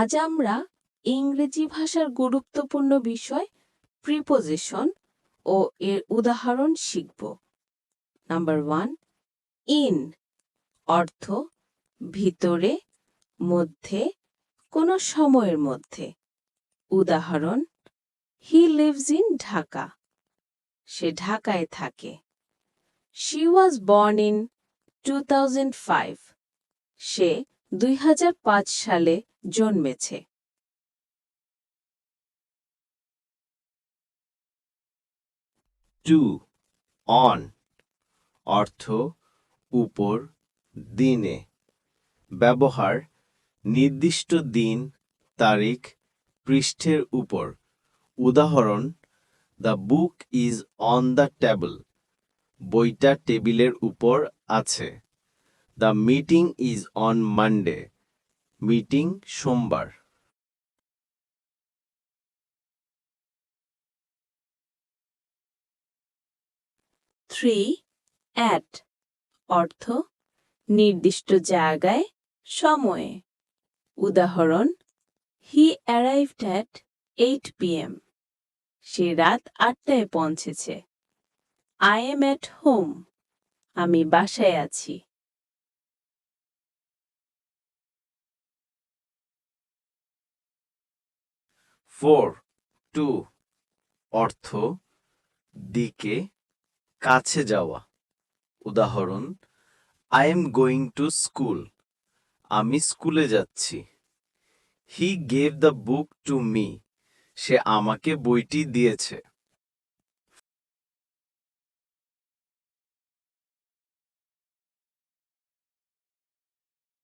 আজ আমরা ইংরেজি ভাষার গুরুত্বপূর্ণ বিষয় প্রিপোজিশন ও এর উদাহরণ শিখব। নাম্বার ওয়ান ইন অর্থ ভিতরে, মধ্যে, কোনো সময়ের মধ্যে। উদাহরণ হি লিভস ইন ঢাকা। সে ঢাকায় থাকে। She was born in two সে দুই হাজার পাঁচ সালে জন্মেছে। টু অন অর্থ, উপর, দিনে। ব্যবহার, নির্দিষ্ট দিন, তারিখ, পৃষ্ঠের উপর। উদাহরণ the book is on the table বইটা টেবিলের উপর আছে। The meeting is on Monday meeting সোমবার। থ্রি অ্যাট অর্থ, নির্দিষ্ট জায়গায়, সময়ে। উদাহরণ he arrived at eight PM সে রাত আটটায় পৌঁছেছে। আই এম অ্যাট হোম আমি বাসায় আছি। ফোর, টু, অর্থ দিকে কাছে যাওয়া। উদাহরণ I am going to school আমি স্কুলে যাচ্ছি। He gave the book to me সে আমাকে বইটি দিয়েছে।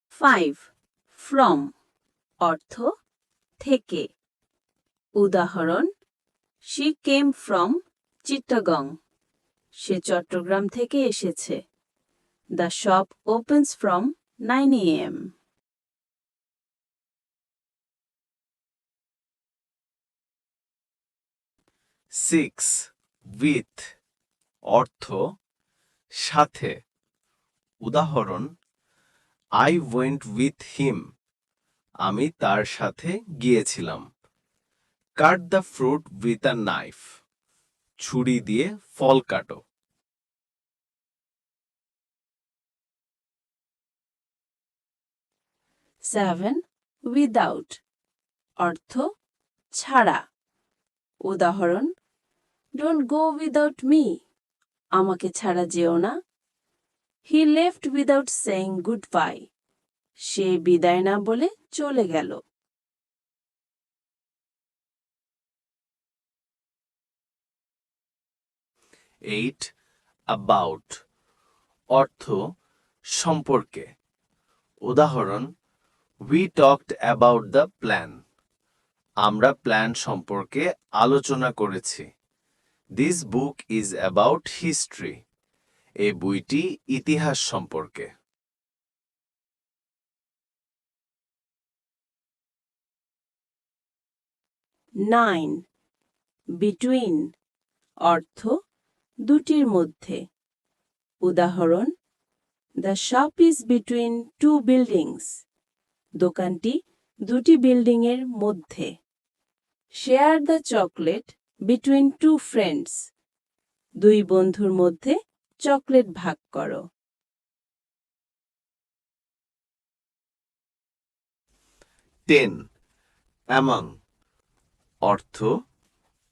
ফাইভ ফ্রম অর্থ, থেকে। উদাহরণ শি কেম ফ্রম চিত্তগং সে চট্টগ্রাম থেকে এসেছে। The shop opens from nine AM six with অর্থ, সাথে। উদাহরণ আই ওয়েন্ট উইথ হিম আমি তার সাথে গিয়েছিলাম। Cut the fruit with a knife. ছুরি দিয়ে ফল কাটো। সেভেন, উইদাউট, অর্থ, ছাড়া। উদাহরণ ডোন্ট গো উইদাউট মি আমাকে ছাড়া যেও না। He left without saying goodbye সে বিদায় না বলে চলে গেল। এইট অ্যাবাউট অর্থ সম্পর্কে। উদাহরণ we talked about the plan আমরা প্ল্যান সম্পর্কে আলোচনা করেছি। This book is about history এই বইটি ইতিহাস সম্পর্কে। নাইন বিটুইন অর্থ দুটির মধ্যে। উদাহরণ the shop is between two buildings দোকানটি দুটি বিল্ডিংয়ের মধ্যে। Share the chocolate between two friends দুই বন্ধুর মধ্যে চকলেট ভাগ করো। টেন অ্যামাং অর্থ,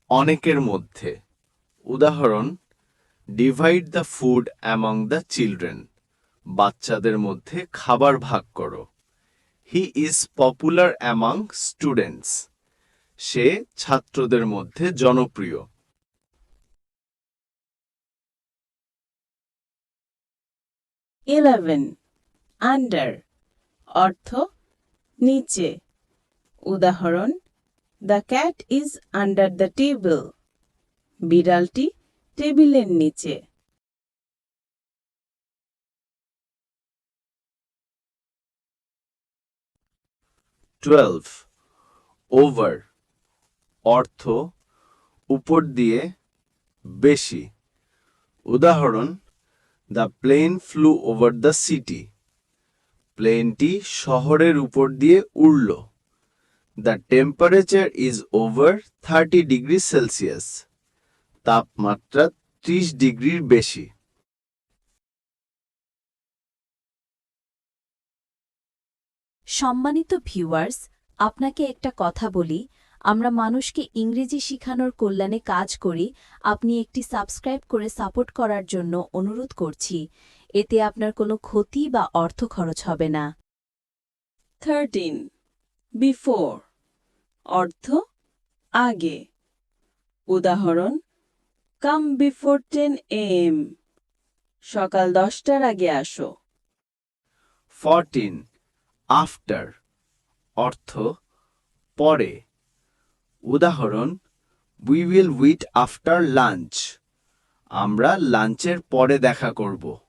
অনেকের মধ্যে। উদাহরণ divide the food among the children বাচ্চাদের মধ্যে খাবার ভাগ করো। He is popular among students সে ছাত্রদের মধ্যে জনপ্রিয়। ইলেভেন আন্ডার অর্থ, নিচে। উদাহরণ the cat is under the table বিড়ালটি টেবিলের নিচে। টুয়েলভ ওভার অর্থ উপর দিয়ে বেশি। উদাহরণ the plane flew over the city প্লেনটি শহরের উপর দিয়ে উড়ল। The temperature is over thirty degree Celsius তাপমাত্রা ত্রিশ ডিগ্রির বেশি। সম্মানিত ভিউয়ার্স আপনাকে একটা কথা বলি। আমরা মানুষকে ইংরেজি শিখানোর কল্যাণে কাজ করি। আপনি একটি সাবস্ক্রাইব করে সাপোর্ট করার জন্য অনুরোধ করছি। এতে আপনার কোনো ক্ষতি বা অর্থ খরচ হবে না। থার্টিন বিফোর অর্থ আগে। উদাহরণ কাম বিফোর টেন এম সকাল দশটার আগে আসো। ফরটিন আফটার অর্থ, পরে। উদাহরণ we will wait after lunch আমরা লাঞ্চের পরে দেখা করব।